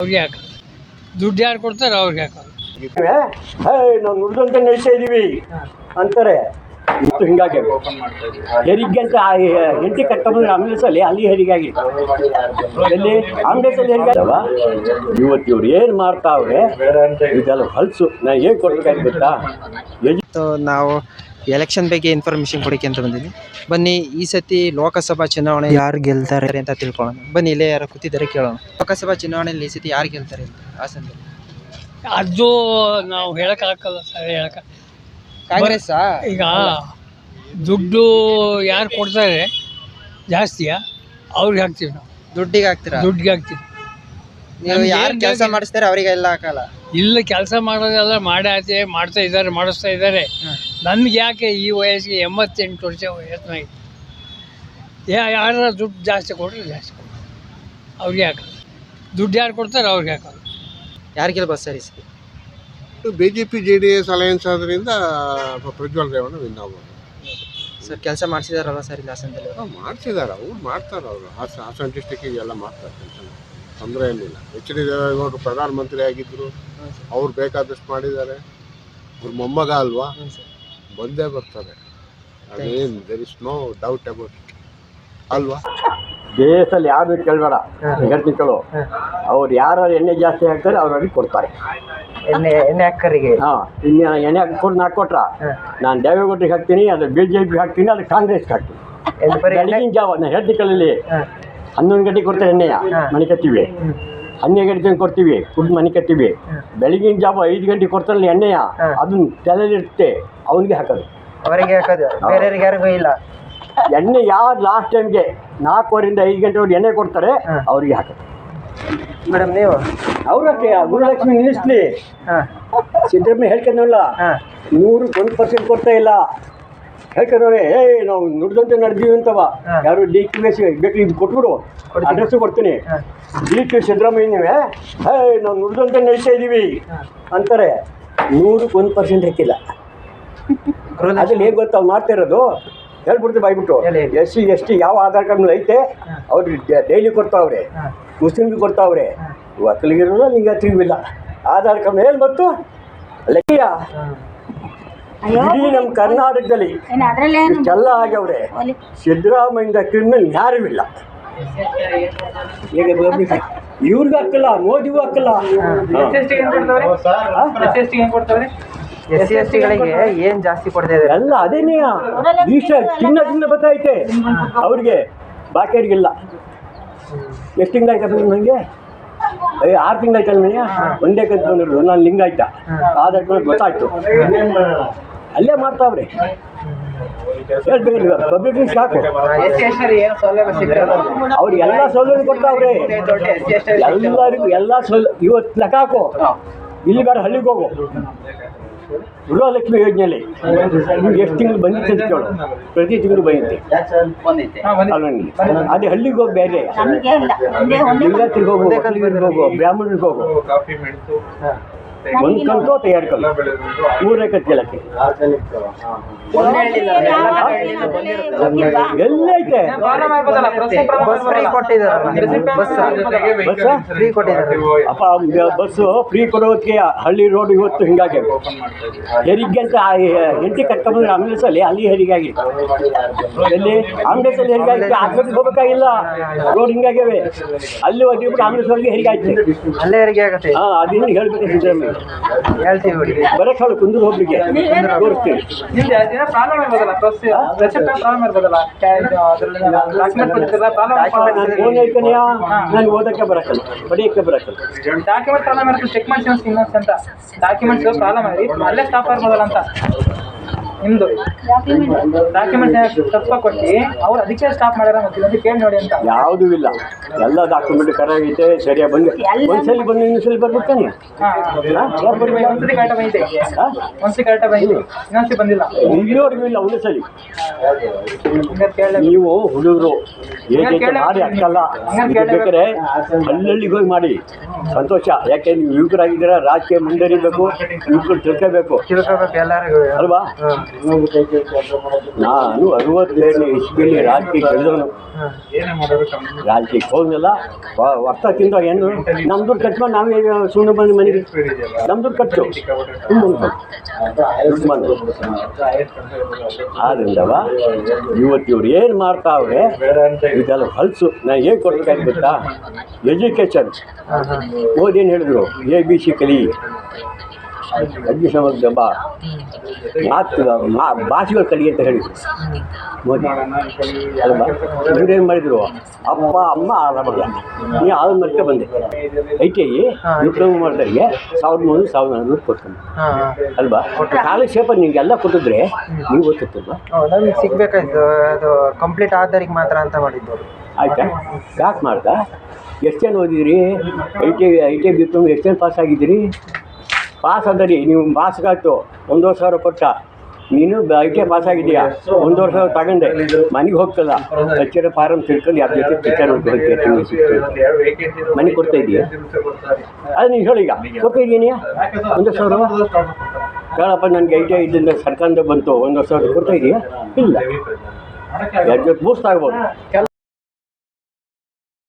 ಅವ್ರಿಗೆ ಹಾಕೋದು ದುಡ್ಡು ಯಾರು ಕೊಡ್ತಾರೆ ಅವ್ರಿಗೆ ಹಾಕೋದು ನಾವು ನುಡ್ದಂತೆ ನಡೆಸ್ತಾ ಇದೀವಿ. ಅಂತಾರೆ. ಮತ್ತು ಹಿಂಗಾಗಿ. ಹೆರಿಗೆ ಅಂತ ಹೆಂಡತಿ ಕಟ್ಟಬಂದ್ರೆ ಆಂಬುಲೆನ್ಸಲ್ಲಿ ಅಲ್ಲಿ ಹೆರಿಗೆ ಆಗಿ ಎಲ್ಲಿ? ಆಂಬುಲೆನ್ಸಲ್ಲಿ ಹೆರಿಗೆ ಅಲ್ವಾ ಇವತ್ತು ಇವ್ರು ಏನು ಮಾಡ್ತಾವ್ರೆ ಇದೆಲ್ಲ ಹಲ್ಸು. ನಾ ಏನು ಕೊಡ್ಬೇಕಾಗಿ ಗೊತ್ತಾ? ನಾವು ಎಲೆಕ್ಷನ್ ಬಗ್ಗೆ ಇನ್ಫಾರ್ಮೇಶನ್ ಕೊಡಕ್ಕೆ ಅಂತ ಬಂದಿದ್ದೀನಿ. ಬನ್ನಿ ಈ ಸತಿ ಲೋಕಸಭಾ ಚುನಾವಣೆ ಯಾರು ಗೆಲ್ತಾರೆ ಅಂತ ತಿಳ್ಕೊಳ್ಳೋಣ. ಬನ್ನಿ ಇಲ್ಲೇ ಯಾರು ಕೂತಿದ್ದಾರೆ ಕೇಳೋಣ. ಲೋಕಸಭಾ ಚುನಾವಣೆಯಲ್ಲಿ ಈ ಸತಿ ಯಾರು ಗೆಲ್ತಾರೆ ಅಂತ ಹಾಸನದಲ್ಲಿ ಅದು ನಾವು ಹೇಳೋಕ್ಕಾಗಲ್ಲ ಸರ್ ಹೇಳಕ್ಕ ಕಾಂಗ್ರೆಸ್ ಈಗ ದುಡ್ಡು ಯಾರು ಕೊಡ್ತಾರೆ ಜಾಸ್ತಿಯಾ ಅವ್ರಿಗೆ ಹಾಕ್ತೀವಿ ನಾವು. ದುಡ್ಡಿಗೆ ಹಾಕ್ತೀರಾ? ದುಡ್ಡಿಗೆ ಹಾಕ್ತೀವಿ. ನೀವು ಯಾರು ಕೆಲಸ? ಮಾಡಿಸ್ತಾರೆ ಅವರಿಗೆಲ್ಲ ಹಾಕಲ್ಲ. ಇಲ್ಲ ಕೆಲಸ ಮಾಡೋದೆಲ್ಲ ಮಾಡಿ ಮಾಡ್ತಾ ಇದ್ದಾರೆ ಮಾಡಿಸ್ತಾ ಇದ್ದಾರೆ. ನನ್ಗೆ ಯಾಕೆ ಈ ವಯಸ್ಸಿಗೆ ಎಂಬತ್ತೆಂಟು ವರ್ಷ ವಯಸ್ಸಿನಾಗಿ ಯಾ ಯಾರ ದುಡ್ಡು ಜಾಸ್ತಿ ಕೊಟ್ಟರೆ ಜಾಸ್ತಿ ಕೊಡ್ತಾರೆ ಅವ್ರಿಗೆ ಹಾಕೋದು ದುಡ್ಡು ಯಾರು ಕೊಡ್ತಾರೆ ಅವ್ರಿಗೆ ಹಾಕೋದು ಯಾರಿಗೆಲ್ಲ ಬಸ್ ಸರ್ ಸತಿ? B J P J D S alliance ಆದ್ರಿಂದ ಪ್ರಜ್ವಲ್ ರೇವಣ್ಣ ವಿನ್ ಆಗ್ಬೋದು. ಸರ್ ಕೆಲಸ ಮಾಡಿಸಿದಾರಲ್ಲ ಸರ್ ಇಲ್ಲಿ ಹಾಸನದಲ್ಲಿ ಅವರು? ಮಾಡ್ತಿದ್ದಾರೆ ಅವ್ರು ಮಾಡ್ತಾರೆ ಅವರು. ಹಾಸನ ಹಾಸನ ಡಿಸ್ಟಿಕ್ಕಿಗೆ ಎಲ್ಲ ಮಾಡ್ತಾರೆ ಕೆಲಸ. ತೊಂದರೆ ಏನಿಲ್ಲ. ಎಚ್ ಡಿ ದೇವೇಗೌಡರು ಪ್ರಧಾನಮಂತ್ರಿ ಆಗಿದ್ದರು ಅವ್ರು ಬೇಕಾದಷ್ಟು ಮಾಡಿದ್ದಾರೆ. ಅವ್ರ ಮೊಮ್ಮಗ ಅಲ್ವಾ? ಸರ್. ಬಂದೇ ಬರ್ತದೆ ಅದೇನು there is no doubt about it ಅಲ್ವಾ? ದೇಶದಲ್ಲಿ ಯಾರು ಕೇಳಬೇಡ. ಹೇಳ್ತೀನಿ ಕೇಳು. ಅವ್ರು ಯಾರು ಎಣ್ಣೆ ಜಾಸ್ತಿ ಹಾಕ್ತಾರೆ ಅವ್ರಿಗೆ ಕೊಡ್ತಾರೆ. ಎಣ್ಣೆ ಎಣ್ಣೆ ಹಾಕರಿಗೆ. ಹಾಂ ಇನ್ನು ಎಣ್ಣೆ ಹಾಕಿ ಕೊಟ್ಟು ನಾಲ್ಕು ಕೊಟ್ರ? ನಾನು ದೇವೇಗೌಡರಿಗೆ ಹಾಕ್ತೀನಿ ಅದು ಬಿ ಜೆ ಪಿಗೆ ಹಾಕ್ತೀನಿ ಅದು ಕಾಂಗ್ರೆಸ್ಗೆ ಹಾಕ್ತೀನಿ. ಬೆಳಗಿನ ಜಾವ ನಾನು ಹೇಳ್ತೀನಿ ಕೇಳಲಿ ಹನ್ನೊಂದು ಗಂಟೆಗೆ ಕೊಡ್ತಾರೆ ಎಣ್ಣೆಯ ಮನೆ ಕತ್ತೀವಿ ಹನ್ನೆರಡು ಗಂಟೆ ತನಕ ಕೊಡ್ತೀವಿ ಫುಡ್ ಮನೆ ಕಟ್ತೀವಿ. ಬೆಳಗಿನ ಜಾವ ಐದು ಗಂಟೆಗೆ ಕೊಡ್ತಾರಲ್ಲ ಎಣ್ಣೆಯ ಅದನ್ನ ತಲೆಲಿರುತ್ತೆ ಅವನಿಗೆ ಹಾಕೋದು. ಅವರಿಗೆ ಹಾಕೋದು. ಬೇರೆಯವ್ರಿಗೆ ಯಾರಿಗೂ ಇಲ್ಲ. ಎಣ್ಣೆ ಯಾರು ಲಾಸ್ಟ್ ಟೈಮ್ಗೆ ನಾಲ್ಕೂವರೆಯಿಂದ ಐದು ಗಂಟೆವರೆಗೆ ಎಣ್ಣೆ ಕೊಡ್ತಾರೆ ಅವರಿಗೆ ಹಾಕೋದು. ಮೇಡಮ್ ನೀವು? ಅವ್ರಕ್ಕೆ ಗುರುಲಕ್ಷ್ಮಿ ನಿಲ್ಲಿಸ್ಲಿ ಸಿದ್ದರಾಮಯ್ಯ ಹೇಳ್ಕೊಂಡಲ್ಲ ನೂರು ನೂರಕ್ಕೆ ಒಂದು ಪರ್ಸೆಂಟ್ ಕೊಡ್ತಾ ಇಲ್ಲ. ಹೇಳ್ಕೊಂಡವ್ರೆ ಏ ನಾವು ನುಡ್ದಂತೆ ನಡೆದೀವಿ ಅಂತವ. ಯಾರು ಡಿ ಕೆ ಎಸ್ ಬೇಕು ಇದು ಕೊಟ್ಬಿಡು. ಅಡ್ರೆಸ್ ಕೊಡ್ತೀನಿ. ಡಿ ಕೆ ಸಿದ್ದರಾಮಯ್ಯನವೇ ಏಯ್ ನಾವು ನುಡ್ದಂತೆ ನಡೀತಾ ಇದ್ದೀವಿ ಅಂತಾರೆ. ನೂರಕ್ಕೆ ಒಂದು ಪರ್ಸೆಂಟ್ ಹಾಕಿಲ್ಲ ಅದ್ರಲ್ಲಿ ಹೇಗೆ ಗೊತ್ತು ಅವ್ರು ಮಾಡ್ತಾ ಇರೋದು? ಹೇಳ್ಬಿಡ್ತೀವಿ ಬಾಯ್ಬಿಟ್ಟು. ಎಸ್ ಸಿ ಎಸ್ ಟಿ ಯಾವ ಆಧಾರ್ ಕಾರ್ಡ್ ಐತೆ ಅವ್ರಿಗೆ ಡೈಲಿ ಕೊಡ್ತಾವ್ರೆ. ಮುಸ್ಲಿಮ್ ಮುಸ್ಲಿಮ್ಗೆ ಕೊಡ್ತಾವ್ರೆ. ಒಕ್ಕಲಿಗಿರೋಲ್ಲ ನಿಂಗೆ ಇಲ್ಲ ಆಧಾರ್ ಕಾರ್ಡ್ ಏನು ಗೊತ್ತು? ಲೆಕ್ಕ ಇಡೀ ನಮ್ಮ ಕರ್ನಾಟಕದಲ್ಲಿ ಇಷ್ಟೆಲ್ಲ ಆಗ್ಯವ್ರೆ. ಒಲಿ. ಸಿದ್ದರಾಮಯ್ಯ ಕ್ರಿಮಿನಲ್ ಯಾರೂ ಇಲ್ಲ. ಈಗ ಇವ್ರಿಗೂ ಹಾಕಲ್ಲ ಮೋದಿಗೂ ಹಾಕಲ್ಲ. ಎಸ್ ಸಿ ಎಸ್ ಟಿಗಳಿಗೆ ಏನು ಜಾಸ್ತಿ ಕೊಡ್ತಾ ಇದ್ದಾರೆ? ಅಲ್ಲ ಅದೇನೇ ಈಶ ಚಿನ್ನ ಚಿನ್ನ ಬತ್ತೈತೆ ಅವ್ರಿಗೆ ಬಾಕಿಯವ್ರಿಗಿಲ್ಲ ಎಷ್ಟು ತಿಂಗಳಾಯ್ತು ನನಗೆ ಅಯ್ಯ ಆರು ತಿಂಗಳಾಯ್ತಲ್ಲ ನನಗೆ ಒಂದೇ ಕಂತು ಬಂದಿರೋದು ನಾನು ಲಿಂಗ ಆಯ್ತಾ ಕಾರ್ಡ್ ಗೊತ್ತಾಯ್ತು. ಅಲ್ಲೇ ಮಾಡ್ತಾವ್ರಿ. ಹೇಳ್ಬೇಕು ಪಬ್ಲಿಕ್ ಸಾಕು. ಎಲ್ಲ ಸೌಲಭ್ಯ ಕೊಡ್ತಾವ್ರಿ. ಎಲ್ಲರಿಗೂ ಎಲ್ಲ ಸೌಲ ಇವತ್ತು ಲೆಕ್ಕ ಹಾಕು. ಇಲ್ಲಿ ಬೇಡ ಹಳ್ಳಿಗೆ ಹೋಗು. ಗೃಹಲಕ್ಷ್ಮಿ ಯೋಜನೆಯಲ್ಲಿ. ಎಷ್ಟು ತಿಂಗಳು ಬಂದಿತ್ತು ಅಂತ ಕೇಳು. ಪ್ರತಿ ತಿಂಗಳು ಬಂದಿತ್ತೆ. ಅಲ್ಲಲ್ಲಿ. ಅದೇ ಹಳ್ಳಿಗೆ ಹೋಗಿ ಬೇರೆ. ಲಿಂಗಾಯತ್ರಿಗೆ ಹೋಗು. ಹೋಗು. ಬ್ರಾಹ್ಮಣರಿಗೆ ಹೋಗು. ಒಂದು ಕಂತು ಅಥವಾ ಎರಡು ಕಂತು ಮೂರನೇ ಕಂತು ಕೇಳಕ್ಕೆ ಎಲ್ಲೈತೆ ಬಸ್ ಫ್ರೀ ಕೊಟ್ಟಿದ್ದಾರೆ. ಬಸ್ ಫ್ರೀ ಕೊಟ್ಟಿದ್ದಾರೆ. ಅಪ್ಪ ಬಸ್ಸು ಫ್ರೀ ಕೊಡೋದಕ್ಕೆ ಹಳ್ಳಿ ರೋಡ್ ಇವತ್ತು ಹಿಂಗಾಗಿ. ಹೆರಿಗೆ ಅಂತ ಹೆಂಡತಿ ಕಟ್ಕೊಂಡ್ಬಂದ್ರೆ ಆಂಬುಲೆನ್ಸ್ ಅಲ್ಲಿ ಹೆರಿಗೆ ಆಗಿ ಎಲ್ಲಿ? ಆಂಬುಲೆನ್ಸಲ್ಲಿ ಹೆರಿಗೆ ಆಗಿ ಆಸ್ಪತ್ರೆಗೆ ಹೋಗ್ಬೇಕಾಗಿಲ್ಲ. ರೋಡ್ ಹಿಂಗಾಗ್ಯವೆ. ಅಲ್ಲಿ ಹೋಗಿಬಿಟ್ಟು ಆಂಬುಲೆನ್ಸ್ ಒಳಗೆ ಹೆರಿಗೆ ಆಯ್ತು ಅಲ್ಲೇ ಹೆರಿಗೆ ಆಗುತ್ತೆ. ಹಾಂ ಅದನ್ನು ಹೇಳ್ಬೇಕು ಸಿದ್ದರಾಮಯ್ಯ ಹೇಳ್ತೀವಿ ಬರಕ್ಕೆ ಹೇಳು ಕುಂದೂರು ಹೋಗ್ಲಿಕ್ಕೆ. ನಾನು ಓದಕ್ಕೆ ಬರಕ್ಕಲ್ಲ ಬಡಿಯಕ್ಕೆ ಬರಕ್ಕಲ್ಲ ಡಾಕ್ಯುಮೆಂಟ್ ಪ್ರಾಬ್ಲಮ್ ಚೆಕ್ ಮಾಡಿ ಇನ್ನೊಂದು ಅಂತ. ಡಾಕ್ಯುಮೆಂಟ್ಸ್ ಪ್ರಾಬ್ಲಮ್ ಆಗಿ ಅಲ್ಲೇ ಸ್ಟಾಪ್ ಆಗ್ಬೋದಲ್ಲ ಅಂತ. ನಿಮ್ದು? ಡಾಕ್ಯುಮೆಂಟ್ ತಪ್ಪ ಕೊಟ್ಟು ಅವ್ರು ಅದಕ್ಕೆ ಸ್ಟಾಪ್ ಮಾಡ್ಯಾರ ಮತ್ತೆ ಇದೊಂದು ಕೇಳಿ ನೋಡಿ ಅಂತ. ಯಾವುದೂ ಇಲ್ಲ. ಎಲ್ಲ ಡಾಕ್ಯುಮೆಂಟ್ ಕರೆಕ್ಟ್ ಸರಿಯಾಗಿ ಬಂದು ಒಂದ್ಸಲಿ ಬಂದು ಇನ್ನೊಂದ್ಸಲಿ ಬರ್ಬಿಡ್ತಾನೆ ಹಾ ಒಂದ್ಸತಿ ಕರೆಕ್ಟ್ ಬಂದಿದೆ. ಒಂದ್ಸತಿ ಕರೆಕ್ಟ್ ಬಂದಿದೆ. ಇನ್ನೊಂದ್ಸತಿ ಬಂದಿಲ್ಲ. ಇಲ್ಲಿವರೆಗೂ ಇಲ್ಲ ಒಂದ್ಸಲಿ ಹಂಗಾರೆ ಕೇಳಲೇ ನೀವು ಹುಡುಗರು ಹೇಗೆ ಮಾಡಿ ಅಕ್ಕಲ್ಲ ಬೇಕಾದ್ರೆ ಅಲ್ಲಲ್ಲಿ ಹೋಗಿ ಮಾಡಿ. ಸಂತೋಷ. ಯಾಕೆ ನೀವು ಯುವಕರಾಗಿದ್ದೀರಾ? ರಾಜಕೀಯ ಮುಂದರಿಬೇಕು ಯುವಕರು ತಿಳ್ಕೋಬೇಕು. ತಿಳ್ಕೊಬೇಕು ಎಲ್ಲರಿಗೂ. ಅಲ್ವಾ? ನಾನು ಅರವತ್ತೇಳು ಇಸ್ವಿಯಲ್ಲಿ ರಾಜಕೀಯ ಕಳೆದವನು. ರಾಜಕೀಯಕ್ಕೆ ಹೋಗಲಿಲ್ಲ ವರ್ಷ ತಿಂದ ಏನು ನಮ್ಮ ದುಡ್ಡು ಕಟ್ಕೊಂಡು ನಾವೇ ಸುಣ್ಣ ಬಂದು ಮನೆಗೆ ನಮ್ಮ ದುಡ್ಡು ಖರ್ಚು ಆದ್ರಿಂದವ ಇವತ್ತು ಇವ್ರು ಏನು ಮಾಡ್ತಾವ್ರೆ ಇದೆಲ್ಲ ಹೊಲಸು. ನಾನು ಏನು ಕೊಡ್ಬೇಕಾಗಿ ಗೊತ್ತಾ? ಎಜುಕೇಷನ್ ಓದೇನು ಹೇಳಿದ್ರು ಎ ಬಿ ಸಿ ಕಲಿ. ಬಾ ಮಾತು ಮಾ ಭಾಷೆಗಳು ಕಲಿ ಅಂತ ಹೇಳಿ. ಮೋದಿ. ಅಲ್ವಾ? ಇವ್ರೇನು ಮಾಡಿದ್ರು? ಅಪ್ಪ ಅಮ್ಮ ಆರಾಮಲ್ಲ ನೀ ಆದ ಮರ್ಕೆ ಬಂದೆ. ಐ ಟಿ ಐ ಡಿಪ್ಲೊಮಾ ಮಾಡಿದವ್ರಿಗೆ ಸಾವಿರದ ಮೂರು ಸಾವಿರದ ನಾನ್ನೂರು ಕೊಡ್ತಾನೆ. ಅಲ್ವಾ? ಸ್ಕಾಲರ್ಶಿಪ್ ನಿಮಗೆಲ್ಲ ಕೊಟ್ಟಿದ್ರೆ ನೀವು ಗೊತ್ತಿತ್ತಲ್ವಾ ನಮಗೆ ಸಿಗ್ಬೇಕಾಯ್ತು. ಅದು ಕಂಪ್ಲೀಟ್ ಆದವ್ರಿಗೆ ಮಾತ್ರ ಅಂತ ಮಾಡಿದ್ದು. ಆಯಿತಾ? ಆಯ್ತಾ ಯಾಕೆ ಮಾಡ್ದ? ಎಷ್ಟು ಜನ ಓದಿದ್ರಿ? I T I T I diploma ಎಷ್ಟು ಜನ ಪಾಸ್ ಆಗಿದ್ದೀರಿ? ಪಾಸ್ ಅದರಿ ನೀವು ಪಾಸ್ಗಾಯ್ತು ಒಂದೂವರೆ ಸಾವಿರ ಕೊಟ್ಟ. ನೀನು ಐ ಟಿ ಪಾಸ್ ಆಗಿದೆಯಾ ಒಂದೂವರೆ ಸಾವಿರ ತಗೊಂಡೆ. ಮನೆಗೆ ಹೋಗ್ತಲ್ಲ ಹಚ್ಚಿರ ಫಾರಂ ತಿಳ್ಕೊಂಡು ಯಾವ ಜೊತೆ ಹೋಗ್ತೀಯ ಮನೆ ಕೊಡ್ತಾ ಇದೆಯಾ? ಅದು ನೀನು ಹೇಳಿ ಈಗ. ಕೊಡ್ತಾ ಇದೀನಿ ಒಂದು ಸಾವಿರ ಹೇಳಪ್ಪ ನನಗೆ ಐ ಟಿ ಐ ಇದ್ದಿಂದ ಸರ್ಕಾರದಿಂದ ಬಂತು. ಒಂದು ಸಾವಿರ ಕೊಡ್ತಾ ಇದೆಯಾ? ಇಲ್ಲ. ಜೊತೆ ಬೂಸ್ಟ್ ಆಗ್ಬೋದು.